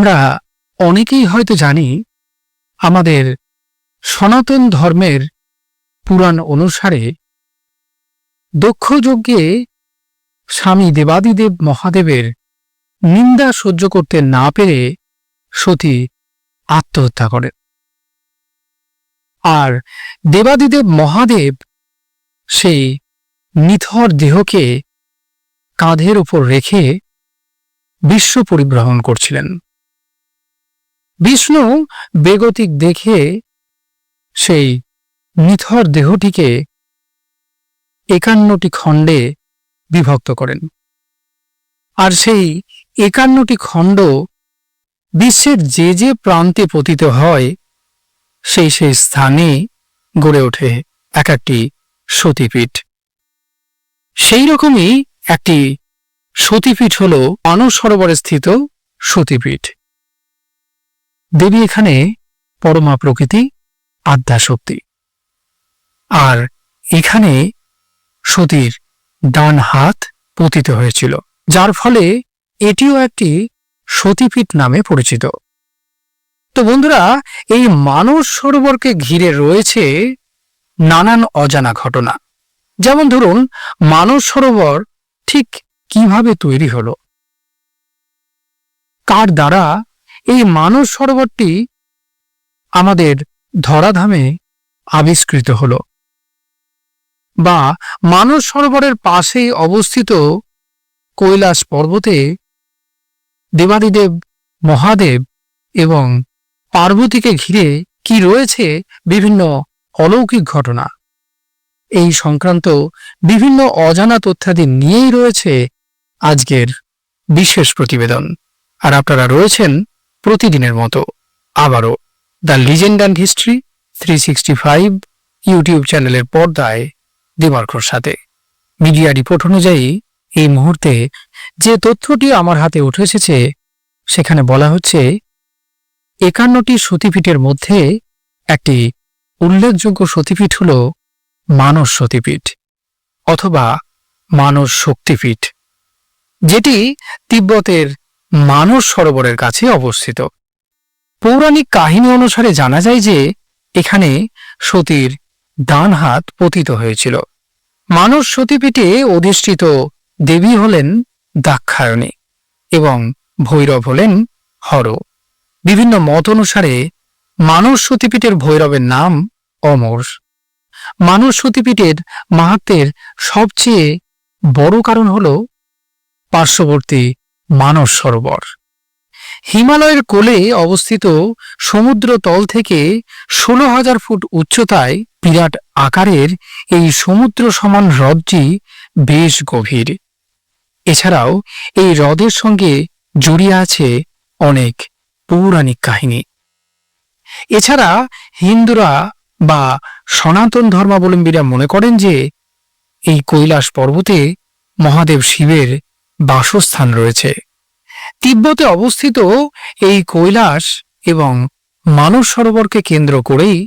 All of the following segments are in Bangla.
আমরা অনেকেই হয়তো জানি, আমাদের সনাতন ধর্মের পুরাণ অনুসারে দক্ষ যজ্ঞে স্বামী দেবাদিদেব মহাদেবের নিন্দা সহ্য করতে না পেরে সতী আত্মহত্যা করেন। আর দেবাদিদেব মহাদেব সেই নিথর দেহকে কাঁধের উপর রেখে বিশ্ব পরিভ্রমণ করছিলেন। বিষ্ণু বেগতিক দেখে সেই নিথর দেহটিকে একান্নটি খণ্ডে বিভক্ত করেন। আর সেই একান্নটি খণ্ড বিশ্বের যে যে প্রান্তে পতিত হয়, সেই সেই স্থানে গড়ে ওঠে এক একটি সতীপীঠ। সেই রকমই একটি সতীপীঠ হল মানস সরোবরে স্থিত সতীপীঠ। দেবী এখানে পরমা প্রকৃতি আদ্যাশক্তি আর এখানে সতীর ডান হাত পতিত হয়েছিল, যার ফলে এটিও একটি সতীপীঠ নামে পরিচিত। তো বন্ধুরা, এই মানস সরোবরকে ঘিরে রয়েছে নানান অজানা ঘটনা। যেমন ধরুন মানস সরোবর ঠিক কীভাবে তৈরি হলো? কার দ্বারা এই মানস সরোবরটি আমাদের ধরাধামে আবিষ্কৃত হল বা মানস সরোবরের পাশেই অবস্থিত কৈলাস পর্বতে দেবাদিদেব, মহাদেব এবং পার্বতীকে ঘিরে কি রয়েছে বিভিন্ন অলৌকিক ঘটনা? এই সংক্রান্ত বিভিন্ন অজানা তথ্যাদি নিয়েই রয়েছে আজকের বিশেষ প্রতিবেদন। আর আপনারা রয়েছেন প্রতিদিনের মতো আবারও the legend and history three sixty five YouTube চ্যানেলের পর্দায় দেবার্কর সাথে। মিডিয়া রিপোর্ট অনুযায়ী, এই মুহূর্তে যে তথ্যটি আমার হাতে উঠে এসেছে, সেখানে বলা হচ্ছে, একান্নটি সতীপীঠের মধ্যে একটি উল্লেখযোগ্য সতীপীঠ হল মানস সতীপীঠ অথবা মানস শক্তিপীঠ, যেটি তিব্বতের মানস সরোবরের কাছে অবস্থিত। পৌরাণিক কাহিনী অনুসারে জানা যায় যে, এখানে সতীর ডান হাত পতিত হয়েছিল। মানস সতীপীঠে অধিষ্ঠিত দেবী হলেন দাক্ষায়ণী এবং ভৈরব হলেন হর। বিভিন্ন মত অনুসারে মানস সতীপীঠের ভৈরবের নাম অমর। মানস সতীপীঠের মাহাত্মের সবচেয়ে বড় কারণ হল পার্শ্ববর্তী মানস সরোবর হিমালয়ের কোলে অবস্থিত সমুদ্র তল থেকে ষোলো হাজার ফুট উচ্চতায় বিরাট আকারের এই সমুদ্র সমান হ্রদটি বেশ গভীর। এছাড়াও এই হ্রদের সঙ্গে জড়িয়ে আছে অনেক পৌরাণিক কাহিনী। এছাড়া হিন্দুরা বা সনাতন ধর্মাবলম্বীরা মনে করেন যে এই কৈলাস পর্বতে মহাদেব শিবের বাসস্থান রয়েছে। তিব্বতে অবস্থিত এই কৈলাস এবং মানস সরোবরকে কেন্দ্র করেই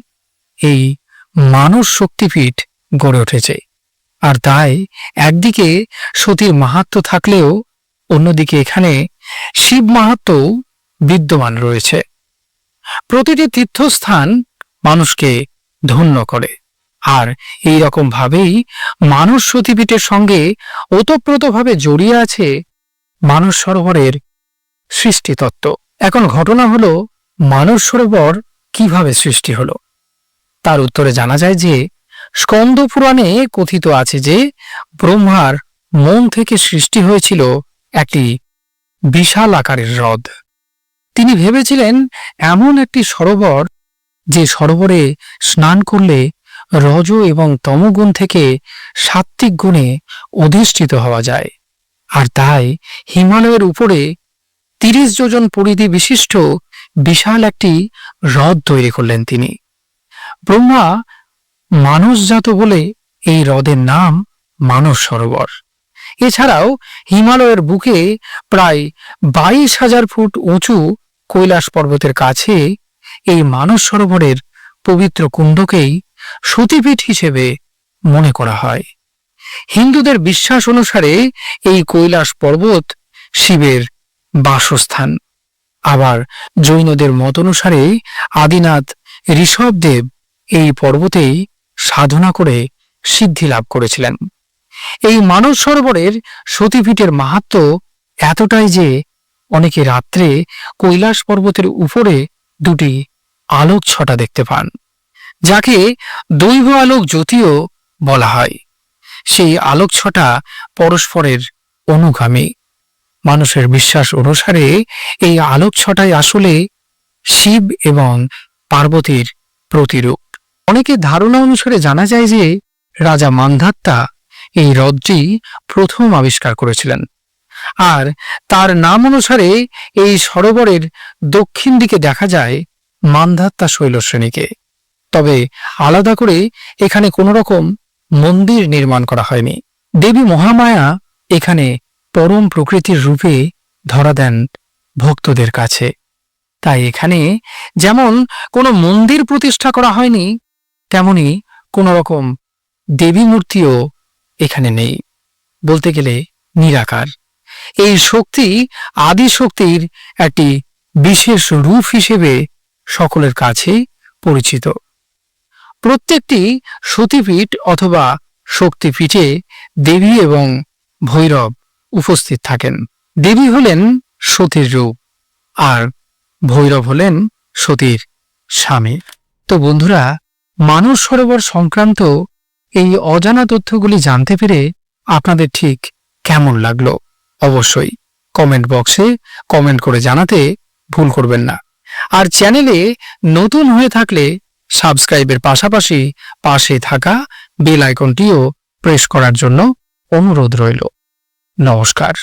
এই মানস শক্তিপীঠ গড়ে উঠেছে। আর তাই একদিকে সতীর মাহাত্ম থাকলেও অন্যদিকে এখানে শিব মাহাত্মও বিদ্যমান রয়েছে। প্রতিটি তীর্থস্থান মানুষকে ধন্য করে। আর এই রকম ভাবেই মানস সতীপীঠের সঙ্গে ওতপ্রোতভাবে জড়িয়ে আছে মানস সরোবরের সৃষ্টিতত্ত্ব। এখন ঘটনা হলো মানস সরোবর কীভাবে সৃষ্টি হলো? তার উত্তরে জানা যায় যে, স্কন্দ পুরাণে কথিত আছে যে, ব্রহ্মার মন থেকে সৃষ্টি হয়েছিল একটি বিশাল আকারের হ্রদ। তিনি ভেবেছিলেন, এমন একটি সরোবর যে সরোবরে স্নান করলে রজ এবং তমগুণ থেকে সাত্ত্বিক গুণে অধিষ্ঠিত হওয়া যায়। আর তাই হিমালয়ের উপরে তিরিশ যোজন পরিধি বিশিষ্ট বিশাল একটি হ্রদ তৈরি করলেন তিনি। ব্রহ্মা মানসজাত বলে এই হ্রদের নাম মানস সরোবর। এছাড়াও হিমালয়ের বুকে প্রায় বাইশ হাজার ফুট উঁচু কৈলাস পর্বতের কাছে এই মানস সরোবরের পবিত্র কুণ্ডকেই সতীপীঠ হিসেবে মনে করা হয়। হিন্দুদের বিশ্বাস অনুসারে এই কৈলাস পর্বত শিবের বাসস্থান। আবার জৈনদের মত অনুসারে আদিনাথ ঋষভদেব এই পর্বতেই সাধনা করে সিদ্ধি লাভ করেছিলেন। এই মানস সরোবরের সতীপীঠের মাহাত্ম এতটাই যে অনেকে রাত্রে কৈলাস পর্বতের উপরে দুটি আলোক ছটা দেখতে পান। যাকে দৈব আলোক জ্যোতিও বলা হয়। সেই আলোক ছটা পরস্পরের অনুগামী। মানুষের বিশ্বাস অনুসারে এই আলোক ছটাই আসলে শিব এবং পার্বতীর প্রতিরূপ। অনেকে ধারণা অনুসারে জানা যায় যে রাজা মান্ধাত্তা এই হ্রদটি প্রথম আবিষ্কার করেছিলেন। আর তার নাম অনুসারে এই সরোবরের দক্ষিণ দিকে দেখা যায় মান্ধাত্তা শৈলশ্রেণীকে। তবে আলাদা করে এখানে কোনো রকম মন্দির নির্মাণ করা হয়নি। দেবী মহামায়া এখানে পরম প্রকৃতির রূপে ধরা দেন ভক্তদের কাছে। তাই এখানে যেমন কোনো মন্দির প্রতিষ্ঠা করা হয়নি, তেমনি কোনো রকম দেবী মূর্তিও এখানে নেই। বলতে গেলে নিরাকার। এই শক্তি আদি শক্তির একটি বিশেষ রূপ হিসেবে সকলের কাছে পরিচিত। প্রত্যেকটি সতীপীঠ অথবা শক্তিপীঠে দেবী এবং ভৈরব উপস্থিত থাকেন। দেবী হলেন সতীর রূপ আর ভৈরব হলেন সতীর স্বামী। তো বন্ধুরা মানস সরোবর সংক্রান্ত এই অজানা তথ্যগুলি জানতে পেরে আপনাদের ঠিক কেমন লাগল অবশ্যই কমেন্ট বক্সে কমেন্ট করে জানাতে ভুল করবেন না। আর চ্যানেলে নতুন হয়ে থাকলে সাবস্ক্রাইবের পাশাপাশি পাশে থাকা বেল আইকনটিও প্রেস করার জন্য অনুরোধ রইল। নমস্কার।